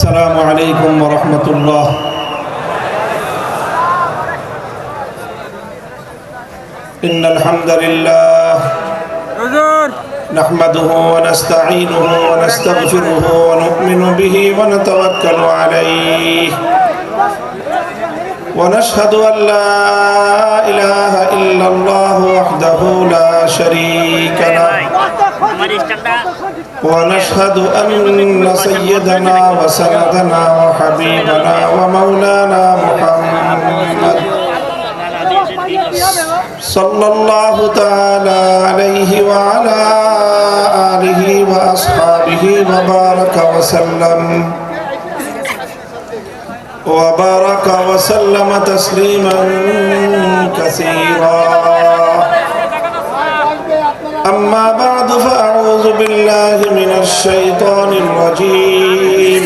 আসসালামু আলাইকুম রহমতুল্লাহ إن الحمد لله نحمده ونستعينه ونستغفره ونؤمن به ونتوكل عليه ونشهد أن لا إله إلا الله وحده لا شريك له ونشهد أن سيدنا وسندنا وحبيبنا ومولانا محمد صلى الله تعالى عليه وعلى آله وأصحابه وبارك وسلم. وبارك وسلم تسليما كثيرا. أما بعد أعوذ بالله من الشيطان الرجيم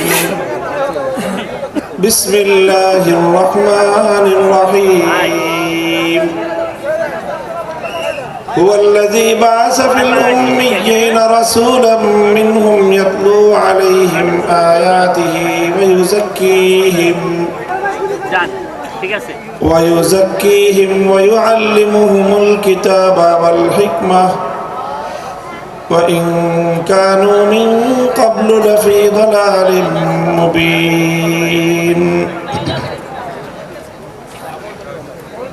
بسم الله الرحمن الرحيم هو الذي بعث في الأميين رسولا منهم يتلو عليهم آياته ويزكيهم ويزكيهم ويعلمهم الكتاب والحكمة وإن كانوا من قبل لفي ضلال مبين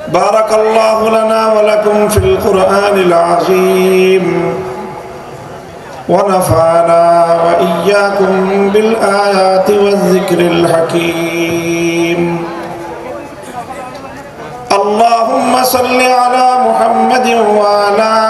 بارك الله لنا ولكم في القرآن العظيم ونفعنا وإياكم بالآيات والذكر الحكيم اللهم صل على محمد وعلى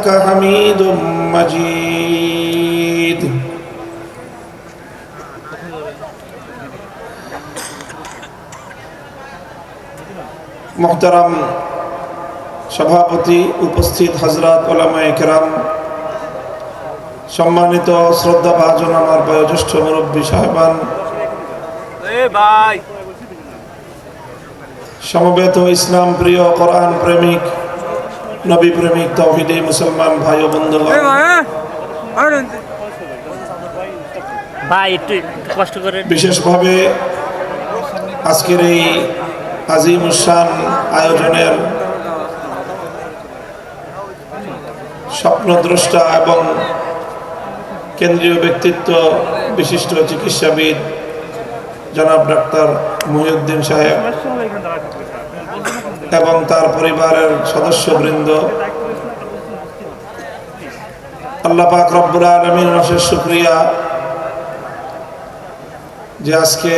إنك حميد مجيد মোহতারাম সভাপতি উপস্থিত হজরত ওলামায় কেরাম সম্মানিত শ্রদ্ধা ভাজন আমার বয়োজ্যেষ্ঠ মুরব্বী সাহেবান ভাই সমবেত ইসলাম প্রিয় কোরআন প্রেমিক নবী প্রেমিক তৌহিদি মুসলমান ভাই ও বন্ধুগণ। ভাই একটু কষ্ট করে। বিশেষভাবে আজকের এই আজিম উসান আয়োজনের স্বপ্নদ্রষ্টা এবং কেন্দ্রীয় ব্যক্তিত্ব বিশিষ্ট চিকিৎসাবিদ জনাব ডাক্তার মহিউদ্দিন সাহেব। এবং তার পরিবারের সদস্যবৃন্দ। আল্লাহ পাক রব্বুল আলমীর অশেষ শুক্রিয়া যে আজকে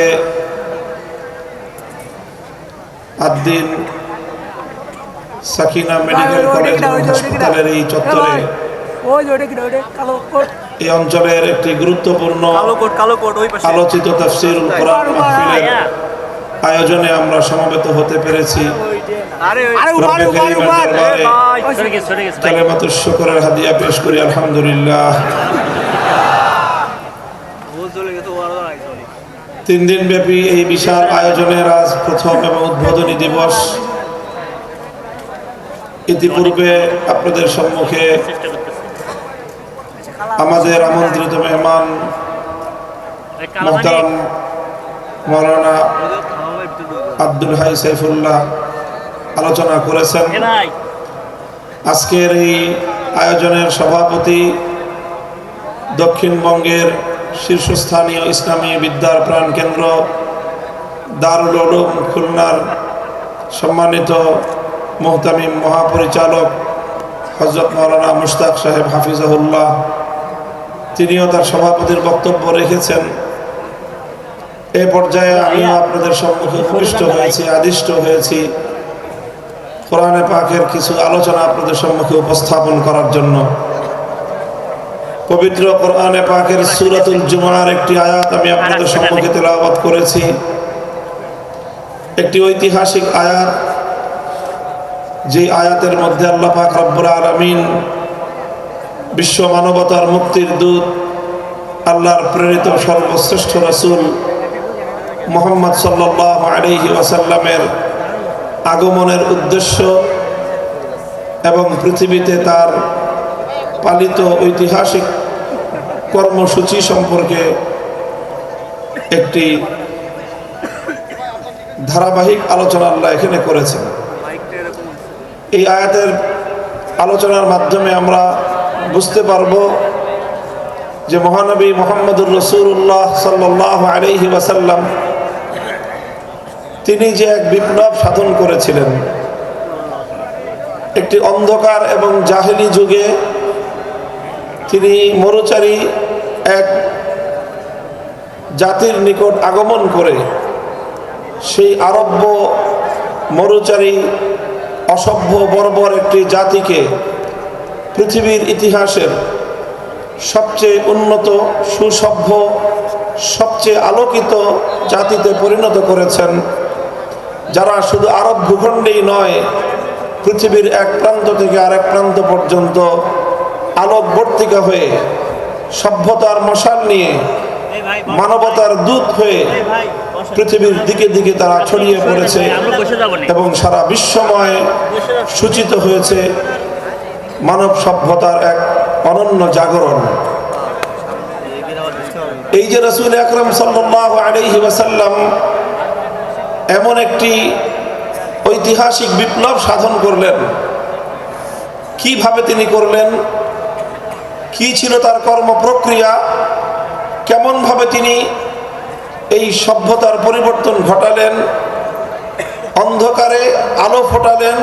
আদ্দিন সাকিনা মেডিকেল কলেজ হাসপাতালের এই চত্বরে এই অঞ্চলের একটি গুরুত্বপূর্ণ আলোচিত তাফসিরুল কোরআন মাহফিলের আয়োজনে আমরা সমবেত হতে পেরেছি। শুকরের হাদিয়া পেশ করি আলহামদুলিল্লাহ। তিন দিন ব্যাপী এই বিশাল আয়োজনের আজ প্রথম এবং উদ্বোধনী দিবস। ইতিপূর্বে আপনাদের সম্মুখে আমাদের আমন্ত্রিত মেহমান মোহতারাম মৌলানা আব্দুল হাই সাইফুল্লাহ আলোচনা করেছেন। আজকের এই আয়োজনের সভাপতি দক্ষিণবঙ্গের শীর্ষস্থানীয় ইসলামী বিদ্যার প্রাণ কেন্দ্র দারুল উলুম খুলনার সম্মানিত মোহতামিম মহাপরিচালক হজরত মৌলানা মুশতাক সাহেব হাফিজাহুল্লাহ তিনিও তার সভাপতির বক্তব্য রেখেছেন। এ পর্যায়ে আমি আপনাদের সম্মুখে উপবিষ্ট হয়েছি, আদিষ্ট হয়েছি। কোরআনে পাকের কিছু আলোচনা আপনাদের সম্মুখে উপস্থাপন করার জন্য। পবিত্র কোরআনে পাকের সুরাতুল জুমার একটি আয়াত আমি আপনাদের সম্মুখে তেলাওয়াত করেছি। একটি ঐতিহাসিক আয়াত, যে আয়াতের মধ্যে আল্লাহ পাক রব্বুল আলামিন বিশ্ব মানবতার মুক্তির দূত, আল্লাহর প্রেরিত সর্বশ্রেষ্ঠ রাসূল মোহাম্মদ সাল্লাল্লাহু আলাইহি ওয়াসাল্লামের আগমনের উদ্দেশ্য এবং পৃথিবীতে তার পালিত ঐতিহাসিক কর্মসূচি সম্পর্কে একটি ধারাবাহিক আলোচনা আল্লাহ এখানে করেছেন। এই আয়াতের আলোচনার মাধ্যমে আমরা বুঝতে পারব যে মহানবী মোহাম্মদুর রসুল্লাহ সাল্লাহ আলহি ওয়াসাল্লাম তিনি যে এক বিপ্লব সাধন করেছিলেন, একটি অন্ধকার এবং জাহেলি যুগে তিনি মরুচারী এক জাতির নিকট আগমন করে সেই আরব্য মরুচারী অসভ্য বর্বর একটি জাতিকে পৃথিবীর ইতিহাসের সবচেয়ে উন্নত, সুসভ্য, সবচেয়ে আলোকিত জাতিতে পরিণত করেছেন। যারা শুধু আরব ভূখণ্ডেই নয়, পৃথিবীর এক প্রান্ত থেকে আরেক প্রান্ত পর্যন্ত আলোকবর্তিকা হয়ে, সভ্যতার মশাল নিয়ে, মানবতার দূত হয়ে পৃথিবীর দিকে দিকে তারা ছড়িয়ে পড়েছে এবং সারা বিশ্বময় সূচিত হয়েছে মানব সভ্যতার এক অনন্য জাগরণ। এই যে রসুল আকরম সাল্লাহ আলহি এমন একটি ঐতিহাসিক বিপ্লব সাধন করলেন। কীভাবে তিনি করলেন? কি ছিল তার কর্ম প্রক্রিয়া কেমনভাবে তিনি এই সভ্যতার পরিবর্তন ঘটালেন? অন্ধকারে আলো ফোটালেন?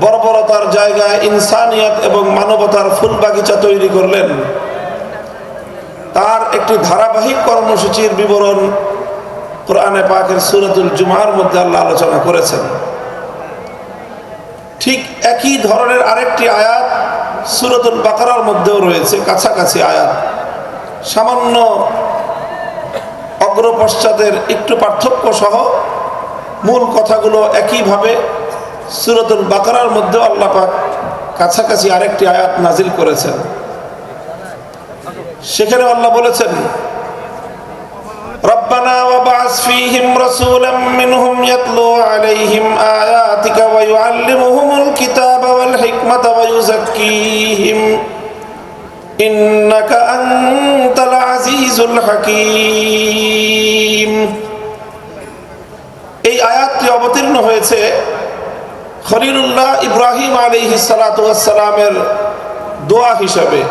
বর্বরতার জায়গায় ইনসানিয়ত এবং মানবতার ফুল বাগিচা তৈরি করলেন? তার একটি ধারাবাহিক কর্মসূচির বিবরণ কোরআনে পাকের সুরতুল জুমার মধ্যে আল্লাহ আলোচনা করেছেন। ঠিক একই ধরনের আরেকটি আয়াত সুরতুল বাকার মধ্যেও রয়েছে, কাছাকাছি আয়াত। সামান্য অগ্রপশ্চাতের একটু পার্থক্য সহ মূল কথাগুলো একইভাবে সুরতুল বাকার মধ্যেও আল্লাহ পাক কাছাকাছি আরেকটি আয়াত নাজিল করেছেন। সেখানে আল্লাহ বলেছেন, রব্বানা وابعث فيهم رسولا منهم يتلو عليهم آياتك ويعلمهم الكتاب والحكمة ويزكيهم إنك أنت العزيز الحكيم এই আয়াতটি অবতীর্ণ হয়েছে খলিলুল্লাহ ইব্রাহিম আলী সালাতামের দোয়া হিসাবে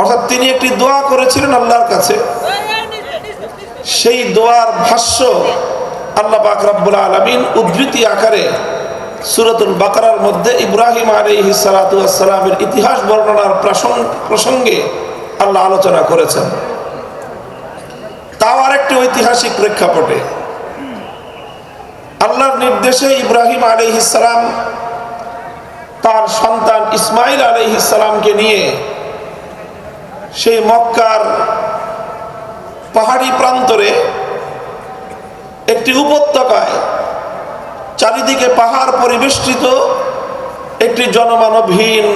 অর্থাৎ তিনি একটি দোয়া করেছিলেন আল্লাহর কাছে সেই দোয়ার ভাষ্য আল্লাহ পাক রব্বুল আলমিন উদ্ধৃতি আকারে সুরতুল বাকরার মধ্যে ইব্রাহিম আলী সালাতামের ইতিহাস বর্ণনার প্রসঙ্গে আল্লাহ আলোচনা করেছেন। তাও আরেকটি ঐতিহাসিক প্রেক্ষাপটে। আল্লাহর নির্দেশে ইব্রাহিম আলহিসাম তার সন্তান ইসমাইল আলহিসামকে নিয়ে সেই মক্কার পাহাড়ি প্রান্তরে একটি উপত্যকায় চারিদিকে পাহাড় পরিবেষ্টিত, একটি জনমানবহীন,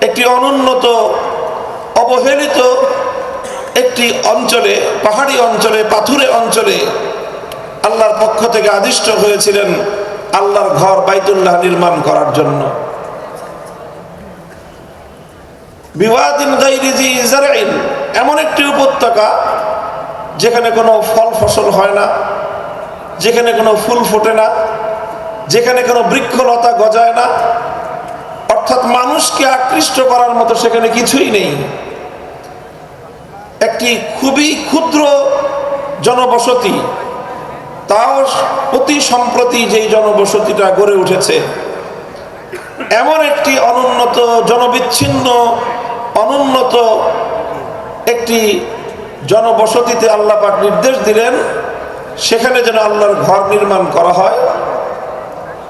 একটি অনুন্নত, অবহেলিত একটি অঞ্চলে, পাহাড়ি অঞ্চলে, পাথুরে অঞ্চলে আল্লাহর পক্ষ থেকে আদিষ্ট হয়েছিলেন আল্লাহর ঘর বাইতুল্লাহ নির্মাণ করার জন্য। এমন একটি উপত্যকা যেখানে কোনো ফল ফসল হয় না, যেখানে কোনো ফুল ফোটে না, যেখানে কোনো বৃক্ষলতা গজায় না, অর্থাৎ মানুষকে আকৃষ্ট করার মতো সেখানে কিছুই নেই। একটি খুবই ক্ষুদ্র জনবসতি, তাও অতি সম্প্রতি যেই জনবসতিটা গড়ে উঠেছে, এমন একটি অনুন্নত, জনবিচ্ছিন্ন, অনুন্নত একটি জনবসতিতে আল্লাহ পাক নির্দেশ দিলেন, সেখানে যেন আল্লাহর ঘর নির্মাণ করা হয়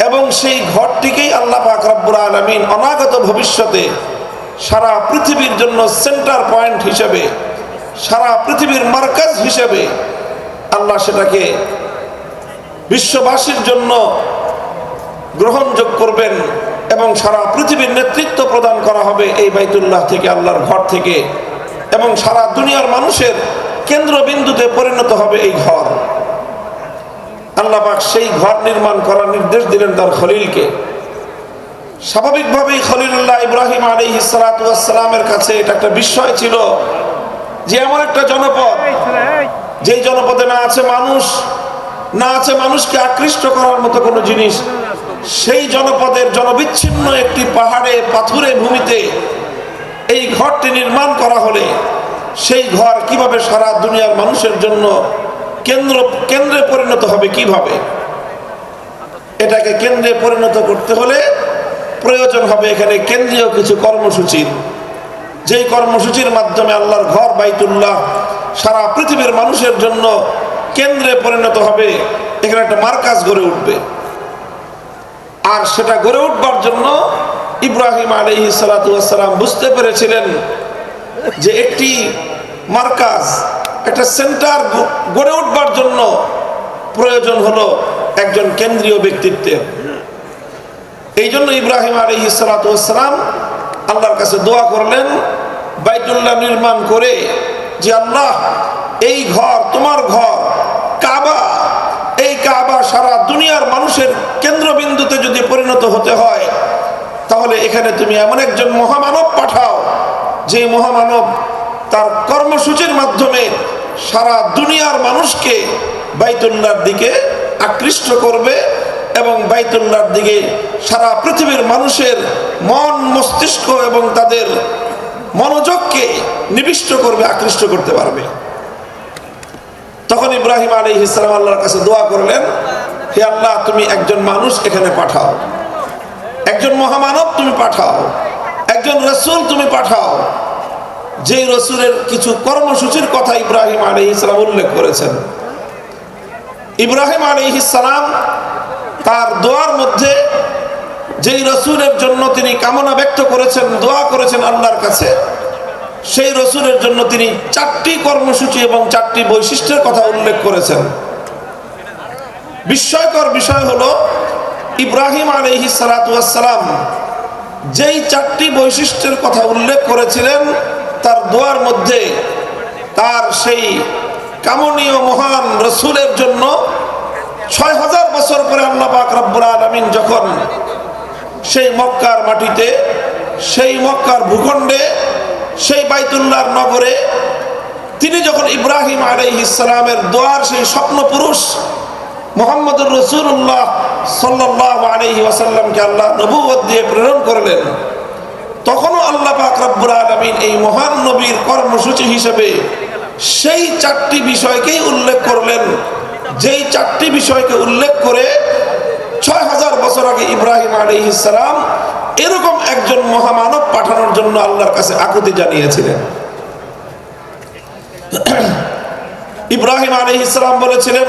এবং সেই ঘরটিকেই আল্লাহ পাক রব্বুর আলমিন অনাগত ভবিষ্যতে সারা পৃথিবীর জন্য সেন্টার পয়েন্ট হিসেবে, সারা পৃথিবীর মার্কাজ হিসেবে আল্লাহ সেটাকে বিশ্ববাসীর জন্য গ্রহণযোগ করবেন এবং সারা পৃথিবীর নেতৃত্ব প্রদান করা হবে এই বাইতুল্লাহ থেকে, আল্লাহর ঘর থেকে। এবং সারা দুনিয়ার মানুষের কেন্দ্রবিন্দুতে পরিণত হবে এই ঘর। আল্লাহ পাক সেই ঘর নির্মাণ করার নির্দেশ দিলেন তার খলিলকে। স্বাভাবিকভাবেই খলিলুল্লাহ ইব্রাহিম আলী সালাতামের কাছে এটা একটা বিস্ময় ছিল যে এমন একটা জনপদ, যেই জনপদে না আছে মানুষ, না আছে মানুষকে আকৃষ্ট করার মতো কোনো জিনিস। সেই জনপদের জনবিচ্ছিন্ন একটি পাহাড়ে, পাথুরে ভূমিতে এই ঘরটি নির্মাণ করা হলে সেই ঘর কীভাবে সারা দুনিয়ার মানুষের জন্য কেন্দ্র, কেন্দ্রে পরিণত হবে কীভাবে? এটাকে কেন্দ্রে পরিণত করতে হলে প্রয়োজন হবে এখানে কেন্দ্রীয় কিছু কর্মসূচির যেই কর্মসূচির মাধ্যমে আল্লাহর ঘর বাইতুল্লাহ সারা পৃথিবীর মানুষের জন্য কেন্দ্রে পরিণত হবে, এখানে একটা মার্কাজ গড়ে উঠবে। আর সেটা গড়ে উঠবার জন্য ইব্রাহিম আলী সালাতাম বুঝতে পেরেছিলেন যে একটি মার্কাজ, একটা সেন্টার গড়ে উঠবার জন্য প্রয়োজন হলো একজন কেন্দ্রীয় ব্যক্তিত্বের এই জন্য ইব্রাহিম আলী সালাতাম আল্লাহর কাছে দোয়া করলেন, বাইতুল্লাহ নির্মাণ করে যে, আল্লাহ, এই ঘর, তোমার ঘর, কাবা, এই কাবা সারা দুনিয়ার মানুষের কেন্দ্রবিন্দুতে যদি পরিণত হতে হয় তাহলে এখানে তুমি এমন একজন মহামানব পাঠাও, যে মহামানব তার কর্মসূচির মাধ্যমে সারা দুনিয়ার মানুষকে বাইতুল্লাহর দিকে আকৃষ্ট করবে এবং বাইতুল্লাহর দিকে সারা পৃথিবীর মানুষের মন মস্তিষ্ক এবং তাদের মনোযোগকে নিবিষ্ট করবে, আকৃষ্ট করতে পারবে। তখন ইব্রাহিম আলী ইসলাম আল্লাহর কাছে দোয়া করলেন, হে আল্লাহ, তুমি একজন মানুষ এখানে পাঠাও। একজন মহামানব তুমি পাঠাও। একজন রসুল তুমি পাঠাও। যেই রসুলের কিছু কর্মসূচির কথা ইব্রাহিম আলী ইসলাম উল্লেখ করেছেন। ইব্রাহিম আলী ইসলাম তার দোয়ার মধ্যে যেই রসুলের জন্য তিনি কামনা ব্যক্ত করেছেন, দোয়া করেছেন আল্লাহর কাছে, সেই রসুলের জন্য তিনি চারটি কর্মসূচি এবং চারটি বৈশিষ্ট্যের কথা উল্লেখ করেছেন। বিস্ময়কর বিষয় হলো ইব্রাহিম আলহি সালাতাম যেই চারটি বৈশিষ্ট্যের কথা উল্লেখ করেছিলেন, তার দোয়ার মধ্যে তার সেই কামনীয় মহান রসুলের জন্য ছয় হাজার বছর পরে আল্লাহ পাক রব্বুল আলমিন যখন সেই মক্কার মাটিতে, সেই মক্কার ভূখণ্ডে, সেই বাইতুল্লাহর নগরে তিনি যখন ইব্রাহিম আলাই ইসলামের দোয়ার সেই স্বপ্ন পুরুষ মোহাম্মদুর রসুল্লাহ সাল্লাহ আলহি ওয়াসাল্লামকে আল্লাহ নবুবত দিয়ে প্রেরণ করলেন। তখনও আল্লাহ পাক আলমিন এই মহান নবীর কর্মসূচি হিসেবে সেই চারটি বিষয়কেই উল্লেখ করলেন। যেই চারটি বিষয়কে উল্লেখ করে ছয় হাজার বছর আগে ইব্রাহিম আলী ইসলাম এরকম একজন মহামানব পাঠানোর জন্য আল্লাহর কাছে আকুতি জানিয়েছিলেন। ইব্রাহিম আলী ইসলাম বলেছিলেন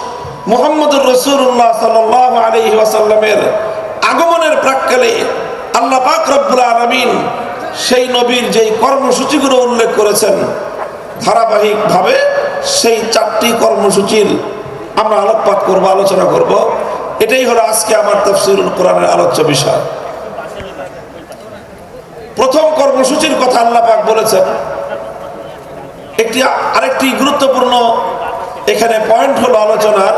মোহাম্মদুর রসুল্লাহ সাল আলী ওয়াসাল্লামের আগমনের প্রাককালে আল্লাহ পাক রব্বুল আলমিন সেই নবীর যেই কর্মসূচিগুলো উল্লেখ করেছেন, ধারাবাহিকভাবে সেই চারটি কর্মসূচির আমরা আলোকপাত করব, আলোচনা করব। এটাই হলো আজকে আমার তফসিরুল কোরআনের আলোচ্য বিষয়। প্রথম কর্মসূচির কথা আল্লাহ পাক বলেছেন। একটি আরেকটি গুরুত্বপূর্ণ এখানে পয়েন্ট হলো আলোচনার,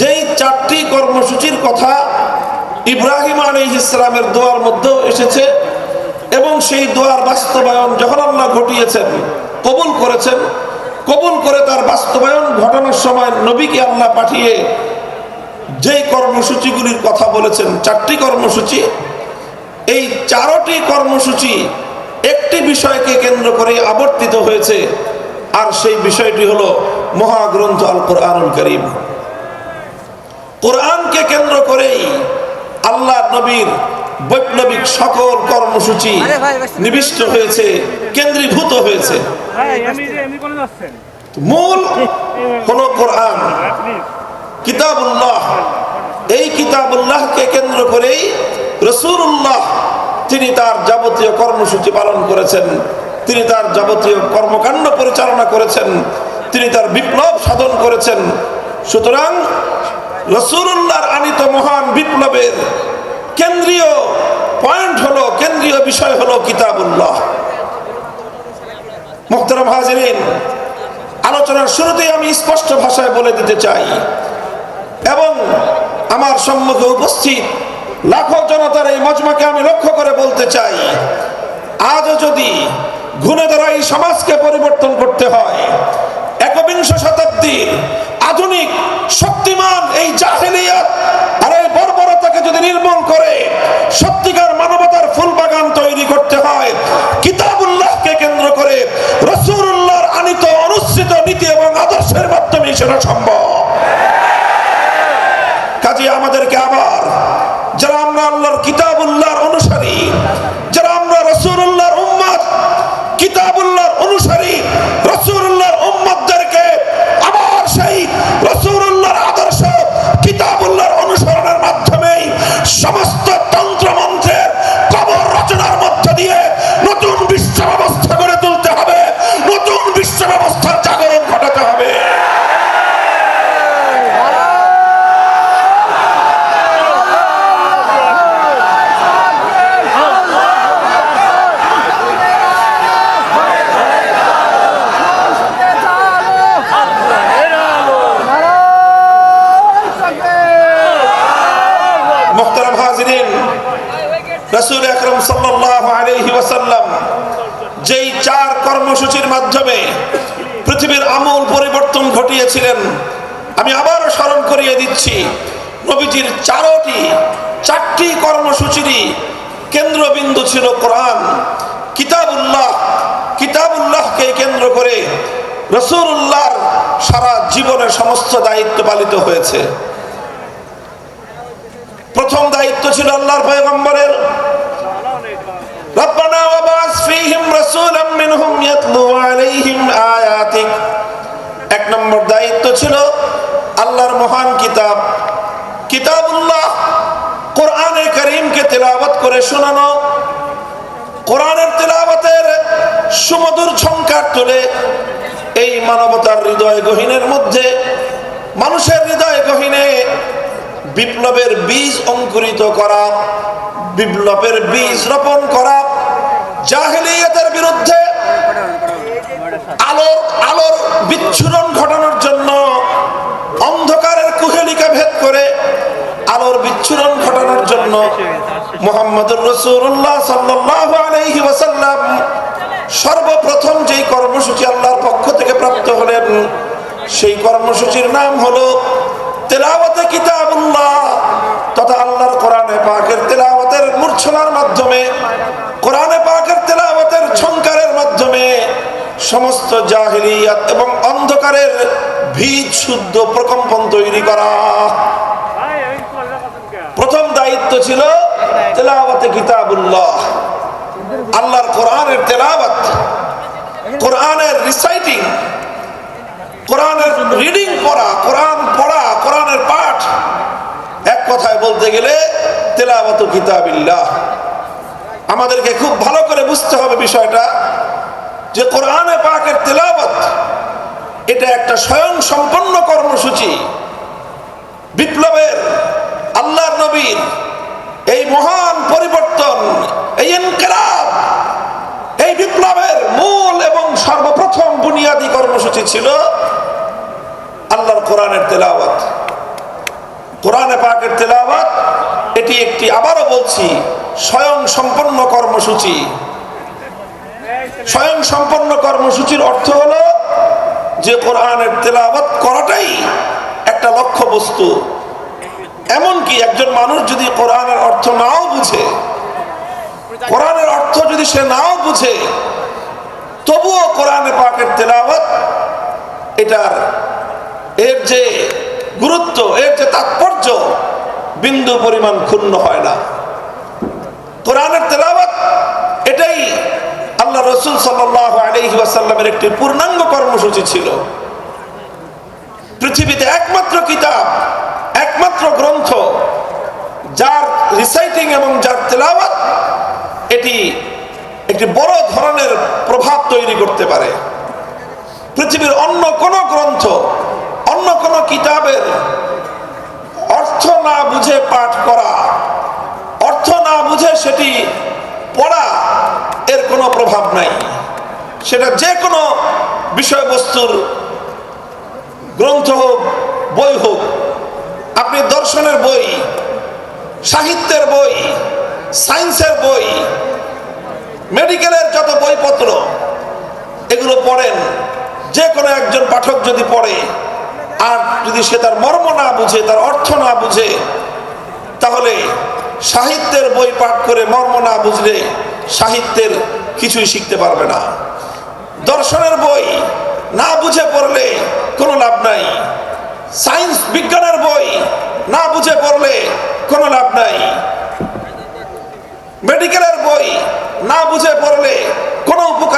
যেই চারটি কর্মসূচির কথা ইব্রাহিম আলী ইসলামের দোয়ার মধ্যেও এসেছে এবং সেই দোয়ার বাস্তবায়ন যখন আল্লাহ ঘটিয়েছেন, কবুল করেছেন, কবুল করে তার বাস্তবায়ন ঘটানোর সময় নবীকে আল্লাহ পাঠিয়ে যেই কর্মসূচিগুলির কথা বলেছেন, চারটি কর্মসূচি, এই চারটি কর্মসূচি একটি বিষয়কে কেন্দ্র করে আবর্তিত হয়েছে। আর সেই বিষয়টি হলো মহাগ্রন্থ আল কোরআনুল করিম। কোরআনকে কেন্দ্র করেই আল্লাহ নবীর বৈপ্লবিক সকল কর্মসূচি নিবিষ্ট হয়েছে কেন্দ্রীভূত হয়েছে। মূল হলো কোরআন। কিতাবুল্লাহ। এই কিতাবুল্লাহকে কেন্দ্র করেই রসুল্লাহ তিনি তার যাবতীয় কর্মসূচি পালন করেছেন তিনি তার যাবতীয় কর্মকাণ্ড পরিচালনা করেছেন। তিনি তার বিপ্লব সাধন করেছেন। সুতরাং রসুল্লাহর আনিত মহান বিপ্লবের কেন্দ্রীয় পয়েন্ট হলো, কেন্দ্রীয় বিষয় হলো কিতাবুল্লাহ। মোহতারাম হাজিরিন, আলোচনার শুরুতেই আমি স্পষ্ট ভাষায় বলে দিতে চাই এবং আমার সম্মুখে উপস্থিত লাখো জনতার এই মজমাকে আমি লক্ষ্য করে বলতে চাই, আজও যদি ঘুরে ধরা এই সমাজকে পরিবর্তন করতে হয় একবিংশ শতাব্দীর আধুনিক, শক্তিমান এই জাহেলিয়াত আর এই বর্বরতাকে যদি নির্মূল করে সত্যিকার মানবতার ফুল বাগান তৈরি করতে হয়, কিতাবুল্লাহকে কেন্দ্র করে রসুল্লাহর আনিত অনুসৃত নীতি এবং আদর্শের মাধ্যমে সেটা সম্ভব। কাজে আমাদেরকে আবার, যারা আমরা আল্লাহর কিতাবুল্লাহর দিচ্ছি নবীজির চারটি চারটি কর্মসূচিরই কেন্দ্রবিন্দু ছিল কোরআন। কিতাবুল্লাহ, কিতাবুল্লাহকে কেন্দ্র করে রসুল্লাহর সারা জীবনের সমস্ত দায়িত্ব পালিত হয়েছে। প্রথম দায়িত্ব ছিল আল্লাহর পয়গম্বরের। রব্বানা ওয়াবাস ফীহিম রাসূলাম মিনহুম ইয়াতলু আলাইহিম আয়াতিক। এক নম্বর দায়িত্ব ছিল আল্লাহর মহান কিতাব। কিতাবুল্লাহ কোরআনে করিমকে তেলাওয়াত করে শোনানো, কোরআনের তেলাওয়াতের সুমধুর ঝংকার তুলে এই মানবতার হৃদয় গহীনের মধ্যে, মানুষের হৃদয় গহীনে বিপ্লবের বীজ অঙ্কুরিত করা, বিপ্লবের বীজ রোপণ করা, জাহেলিয়াতের বিরুদ্ধে আলোর আলোর বিচ্ছুরণ ঘটানোর জন্য ভেদ করে আলোর বিচ্ছুরণ ঘটানোর জন্য মোহাম্মদুর রসুল্লাহ সাল্লাহ আলাইহি ওয়াসাল্লাম সর্বপ্রথম যেই কর্মসূচি আল্লাহর পক্ষ থেকে প্রাপ্ত হলেন, সেই কর্মসূচির নাম হলো তেলাওয়াতে কিতাবুল্লাহ তথা আল্লাহর কোরআনে পাকের তেলাওয়াতের মূর্ছনার মাধ্যমে, কোরআনে পাকের তেলাওয়াতের ঝংকারের মাধ্যমে সমস্ত জাহিলিয়াত এবং অন্ধকারের ভিত শুদ্ধ প্রকম্পন তৈরি করা। প্রথম দায়িত্ব ছিল তেলাওয়াতে কিতাবুল্লাহ। আল্লাহর কোরআনের তেলাওয়াত। কোরআনের রিসাইটিং কোরআনের রিডিং পড়া, কোরআন পড়া, কোরআনের পাঠ। এক কথায় বলতে গেলে তেলাওয়াত কিতাবিল্লাহ। আমাদেরকে খুব ভালো করে বুঝতে হবে বিষয়টা যে কোরআনে পাকের তেলাওয়াত এটা একটা স্বয়ং সম্পন্ন কর্মসূচি। বিপ্লবের আল্লাহর নবীর এই মহান পরিবর্তন, এই ইনকিলাব, এই বিপ্লবের মূল এবং সর্বপ্রথম বুনিয়াদী কর্মসূচি ছিল আল্লাহর কোরআনের তেলাওয়াত। কোরআনে পাকের তেলাওয়াত, এটি একটি আবারও বলছি স্বয়ং সম্পন্ন কর্মসূচি। স্বয়ং সম্পন্ন কর্মসূচির অর্থ হলো যে কোরআনের তেলাওয়াত করাটাই একটা লক্ষ্য বস্তু এমনকি একজন মানুষ যদি কোরআনের অর্থ নাও বুঝে, কোরআনের অর্থ যদি সে নাও বুঝে, তবুও কোরআনে পাকের তেলাওয়াত এটার, এর যে গুরুত্ব, এর যে তাৎপর্য বিন্দু পরিমাণ ক্ষুণ্ণ হয় না। কোরআনের তেলাওয়াত এটাই রসুল সাল্লাহ আলহি ওয়াসাল্লামের একটি পূর্ণাঙ্গ কর্মসূচি ছিল। পৃথিবীতে একমাত্র কিতাব, একমাত্র গ্রন্থ, যার রিসাইটিং এবং যার তেলাওয়াত এটি একটি বড় ধরনের প্রভাব তৈরি করতে পারে। পৃথিবীর অন্য কোন গ্রন্থ, অন্য কোন কিতাবের অর্থ না বুঝে পাঠ করা, অর্থ না বুঝে সেটি পড়া, এর কোনো প্রভাব নাই। সেটা যে কোনো বিষয়বস্তুর গ্রন্থ হোক, বই হোক, আপনি দর্শনের বই, সাহিত্যের বই, সায়েন্সের বই, মেডিকেলের যত বইপত্র, এগুলো পড়েন। যে কোনো একজন পাঠক যদি পড়ে, আর যদি সে তার মর্ম না বুঝে, তার অর্থ না বুঝে, তাহলে সাহিত্যের বই পাঠ করে মর্ম না বুঝলে সাহিত্যের কিছুই শিখতে পারবে না। দর্শনের বই না বুঝে পড়লে কোনো লাভ নাই। সায়েন্স বিজ্ঞানের বই না বুঝে পড়লে কোনো লাভ নাই। মেডিকেলের বই না বুঝে পড়লে কোনো উপকার